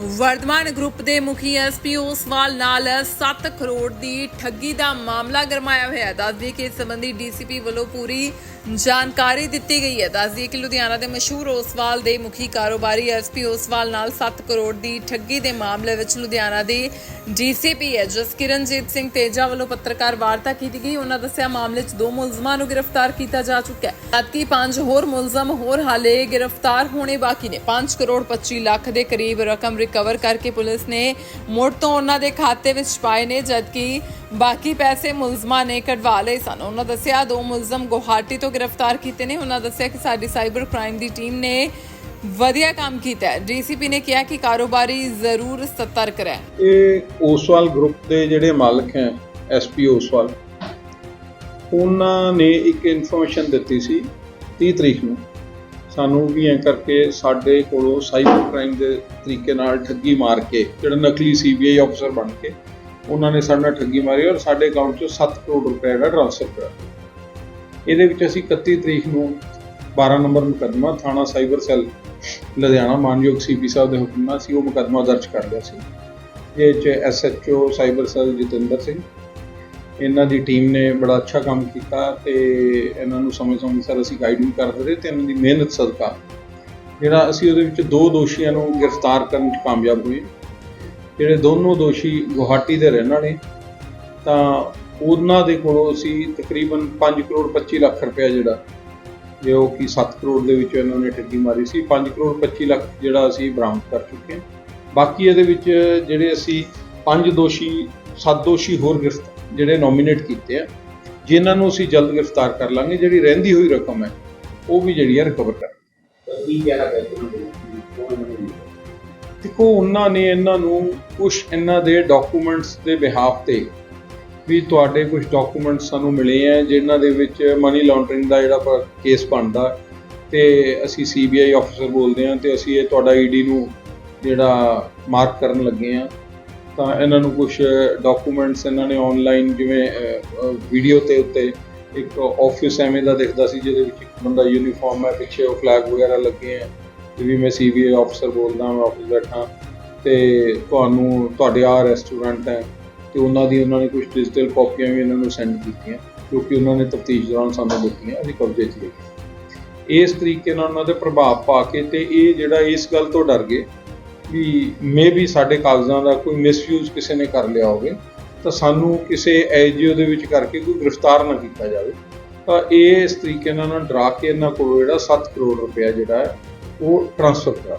Vardhman group ਦੇ ਮੁਖੀ SP Oswal ਨਾਲ 7 ਕਰੋੜ ਦੀ ਠੱਗੀ ਦਾ ਮਾਮਲਾ ਗਰਮਾਇਆ ਹੋਇਆ ਹੈ। ਦੱਸਦੀ ਕਿ ਇਸ ਸੰਬੰਧੀ ਡੀਸੀਪੀ ਵੱਲੋਂ ਪੂਰੀ ਜਾਣਕਾਰੀ ਦਿੱਤੀ ਗਈ ਹੈ। ਦੱਸਦੀ ਕਿ ਲੁਧਿਆਣਾ ਦੇ ਮਸ਼ਹੂਰ ਓਸਵਾਲ ਦੇ ਮੁਖੀ ਕਾਰੋਬਾਰੀ ਐਸਪੀ ਓਸਵਾਲ ਨਾਲ 7 ਕਰੋੜ ਦੀ ਠੱਗੀ ਦੇ ਮਾਮਲੇ ਵਿੱਚ ਲੁਧਿਆਣਾ ਦੇ ਡੀਸੀਪੀ ਹੈ ਜਸਕਿਰਨਜੀਤ ਸਿੰਘ ਤੇਜਾ ਵੱਲੋਂ ਪੱਤਰਕਾਰ ਵਾਰਤਾ ਕੀਤੀ ਗਈ। ਉਹਨਾਂ ਦੱਸਿਆ, ਮਾਮਲੇ 'ਚ ਦੋ ਮੁਲਜ਼ਮਾਂ ਨੂੰ ਗ੍ਰਿਫਤਾਰ ਕੀਤਾ ਜਾ ਚੁੱਕਾ ਹੈ। ਜਦਕਿ ਪੰਜ ਹੋਰ ਮੁਲਜ਼ਮ ਹੋਰ ਹਾਲੇ ਗ੍ਰਿਫਤਾਰ ਹੋਣੇ ਬਾਕੀ ਨੇ। 5 ਕਰੋੜ 25 ਲੱਖ ਦੇ ਕਰੀਬ ਰਕਮ ਰਿਕਵਰ ਕਰਕੇ ਪੁਲਿਸ ਨੇ ਮੁੜ ਤੋਂ ਉਹਨਾਂ ਦੇ ਖਾਤੇ ਵਿੱਚ ਪਾਏ ਨੇ ਜਦਕਿ ਬਾਕੀ ਪੈਸੇ ਮੁਲਜ਼ਮਾਂ ਨੇ ਕਢਵਾ ਲਏ ਸਨ ਉਹਨਾਂ ਦੱਸਿਆ ਦੋ ਮੁਲਜ਼ਮ ਗੁਹਾਟੀ ਤੋਂ ਗ੍ਰਿਫਤਾਰ ਕੀਤੇ ਨੇ ਉਹਨਾਂ ਦੱਸਿਆ ਕਿ ਸਾਡੀ ਸਾਈਬਰ ਕ੍ਰਾਈਮ ਦੀ ਟੀਮ ਨੇ ਵਧੀਆ ਕੰਮ ਕੀਤਾ ਹੈ ਡੀਸੀਪੀ ਨੇ ਕਿਹਾ ਕਿ ਕਾਰੋਬਾਰੀ ਜ਼ਰੂਰ ਸਤਰਕ ਰਹਿਣ ਇਹ ਓਸਵਾਲ ਗਰੁੱਪ ਦੇ ਜਿਹੜੇ ਮਾਲਕ ਹੈ ਐਸਪੀ ਓਸਵਾਲ ਉਹਨਾਂ ਨੇ ਇੱਕ ਇਨਫੋਰਮੇਸ਼ਨ ਦਿੱਤੀ ਸੀ 30 ਤਰੀਕ ਨੂੰ ਸਾਨੂੰ ਵੀ ਐ ਕਰਕੇ ਸਾਡੇ ਕੋਲੋਂ ਸਾਈਬਰ ਕ੍ਰਾਈਮ ਦੇ ਤਰੀਕੇ ਨਾਲ ਠੱਗੀ ਮਾਰ ਕੇ, ਜਿਹੜਾ ਨਕਲੀ ਸੀਬੀਆਈ ਅਫਸਰ ਬਣ ਕੇ, ਉਹਨਾਂ ਨੇ ਸਾਡੇ ਨਾਲ ਠੱਗੀ ਮਾਰੀ ਔਰ ਸਾਡੇ ਅਕਾਊਂਟ 'ਚੋਂ 7 ਕਰੋੜ ਰੁਪਏ ਦਾ ਟ੍ਰਾਂਸਫਰ ਕਰਾ ਇਹਦੇ ਵਿੱਚ ਅਸੀਂ 31 ਤਰੀਕ ਨੂੰ 12 ਨੰਬਰ ਮੁਕੱਦਮਾ ਥਾਣਾ ਸਾਈਬਰ ਸੈੱਲ ਲੁਧਿਆਣਾ ਮਾਨਯੋਗ ਸੀਪੀ ਸਾਹਿਬ ਦੇ ਹੁਕਮ ਨਾਲ ਅਸੀਂ ਉਹ ਮੁਕੱਦਮਾ ਦਰਜ ਕਰ ਲਿਆ ਸੀ। ਇਹ ਚ SHO cyber cell Jatinder Singh ਇਹਨਾਂ ਦੀ ਟੀਮ ਨੇ ਬੜਾ ਅੱਛਾ ਕੰਮ ਕੀਤਾ ਤੇ ਇਹਨਾਂ ਨੂੰ ਸਮੇਂ ਸਮੇਂ ਸਿਰ ਅਸੀਂ ਗਾਈਡ ਵੀ ਕਰਦੇ ਰਹੇ ਤੇ ਇਹਨਾਂ ਦੀ ਮਿਹਨਤ ਸਦਕਾ। ਜਿਹੜਾ ਅਸੀਂ ਉਹਦੇ ਵਿੱਚ ਦੋ ਦੋਸ਼ੀਆਂ ਨੂੰ ਗ੍ਰਿਫਤਾਰ ਕਰਨ 'ਚ ਕਾਮਯਾਬ ਹੋਏ। ਜਿਹੜੇ ਦੋਨੋਂ ਦੋਸ਼ੀ ਗੁਹਾਟੀ ਦੇ ਰਹਿਣ ਵਾਲੇ, ਤਾਂ ਉਹਨਾਂ ਦੇ ਕੋਲੋਂ ਅਸੀਂ ਤਕਰੀਬਨ 5 ਕਰੋੜ 25 ਲੱਖ ਰੁਪਏ ਜਿਹੜਾ, ਜੋ ਕਿ 7 ਕਰੋੜ ਦੇ ਵਿੱਚ ਇਹਨਾਂ ਨੇ ਠੱਗੀ ਮਾਰੀ ਸੀ 5 ਕਰੋੜ 25 ਲੱਖ ਜਿਹੜਾ ਅਸੀਂ ਬਰਾਮਦ ਕਰ ਚੁੱਕੇ ਹਾਂ। ਬਾਕੀ ਇਹਦੇ ਵਿੱਚ ਜਿਹੜੇ ਅਸੀਂ ਪੰਜ ਦੋਸ਼ੀ, ਸੱਤ ਦੋਸ਼ੀ ਹੋਰ ਗ੍ਰਿਫਤਾਰ ਜਿਹੜੇ ਨੋਮੀਨੇਟ ਕੀਤੇ ਆ, ਜਿਨ੍ਹਾਂ ਨੂੰ ਅਸੀਂ ਜਲਦ ਗ੍ਰਿਫਤਾਰ ਕਰ ਲਾਂਗੇ, ਜਿਹੜੀ ਰਹਿੰਦੀ ਹੋਈ ਰਕਮ ਹੈ, ਉਹ ਵੀ ਜਿਹੜੀ ਹੈ ਰਿਕਵਰ ਕਰ ਕੀ ਕਹਿਣਾ ਦੇਖੋ, ਉਹਨਾਂ ਨੇ ਇਹਨਾਂ ਨੂੰ ਕੁਝ ਇਹਨਾਂ ਦੇ ਡਾਕੂਮੈਂਟਸ ਦੇ ਬਿਹਾਫ ਤੇ ਵੀ ਤੁਹਾਡੇ ਕੁਝ ਡਾਕੂਮੈਂਟਸ ਸਾਨੂੰ ਮਿਲੇ ਆ, ਜਿਨ੍ਹਾਂ ਦੇ ਵਿੱਚ ਮਨੀ ਲਾਂਡਰਿੰਗ ਦਾ ਜਿਹੜਾ ਕੇਸ ਬਣਦਾ, ਤੇ ਅਸੀਂ ਸੀਬੀਆਈ ਅਫਸਰ ਬੋਲਦੇ ਆ ਤੇ ਅਸੀਂ ਇਹ ਤੁਹਾਡਾ ਈਡੀ ਨੂੰ ਜਿਹੜਾ ਮਾਰਕ ਕਰਨ ਲੱਗੇ ਆ ਤਾਂ ਇਹਨਾਂ ਨੂੰ ਕੁਝ ਡਾਕੂਮੈਂਟਸ ਇਹਨਾਂ ਨੇ ਆਨਲਾਈਨ ਜਿਵੇਂ ਵੀਡੀਓ ਤੇ ਉੱਤੇ ਇੱਕ ਆਫਿਸ ਐਵੇਂ ਦਾ ਦਿਖਦਾ ਸੀ, ਜਿਹਦੇ ਵਿੱਚ ਇੱਕ ਬੰਦਾ ਯੂਨੀਫਾਰਮ ਹੈ, ਪਿੱਛੇ ਉਹ ਫਲੈਗ ਵਗੈਰਾ ਲੱਗੇ ਆ ਤੇ ਵੀ ਮੈਂ ਸੀਬੀਆਈ ਅਫਸਰ ਬੋਲਦਾ, ਮੈਂ ਆਫਿਸ ਬੈਠਾ। ਤੇ ਤੁਹਾਨੂੰ, ਤੁਹਾਡੇ ਆ ਰੈਸਟੋਰੈਂਟ ਹੈ, ਤੇ ਉਹਨਾਂ ਦੀ ਉਹਨਾਂ ਨੇ ਕੁਝ ਡਿਜੀਟਲ ਕਾਪੀਆਂ ਵੀ ਇਹਨਾਂ ਨੂੰ ਸੈਂਡ ਕੀਤੀਆਂ ਕਿਉਂਕਿ ਉਹਨਾਂ ਨੇ ਤਫਤੀਸ਼ ਦੌਰਾਨ ਸਾਨੂੰ ਦਿੱਤੀਆਂ, ਅਸੀਂ ਕਬਜ਼ੇ 'ਚ ਲਈ ਇਸ ਤਰੀਕੇ ਨਾਲ ਉਹਨਾਂ ਦੇ ਪ੍ਰਭਾਵ ਪਾ ਕੇ ਤੇ ਇਹ ਜਿਹੜਾ ਇਸ ਗੱਲ ਤੋਂ ਡਰ ਗਏ ਵੀ ਮੇ ਵੀ ਸਾਡੇ ਕਾਗਜ਼ਾਂ ਦਾ ਕੋਈ ਮਿਸਯੂਜ਼ ਕਿਸੇ ਨੇ ਕਰ ਲਿਆ ਹੋਵੇ, ਤਾਂ ਸਾਨੂੰ ਕਿਸੇ ਐਜੀਓ ਦੇ ਵਿੱਚ ਕਰਕੇ ਕੋਈ ਗ੍ਰਿਫਤਾਰ ਨਾ ਕੀਤਾ ਜਾਵੇ। ਤਾਂ ਇਹ ਇਸ ਤਰੀਕੇ ਨਾਲ ਨਾ ਡਰਾ ਕੇ ਇਹਨਾਂ ਕੋਲ ਜਿਹੜਾ 7 ਕਰੋੜ ਰੁਪਇਆ ਜਿਹੜਾ ਹੈ, ਉਹ ਟ੍ਰਾਂਸਫਰ ਕਰਾ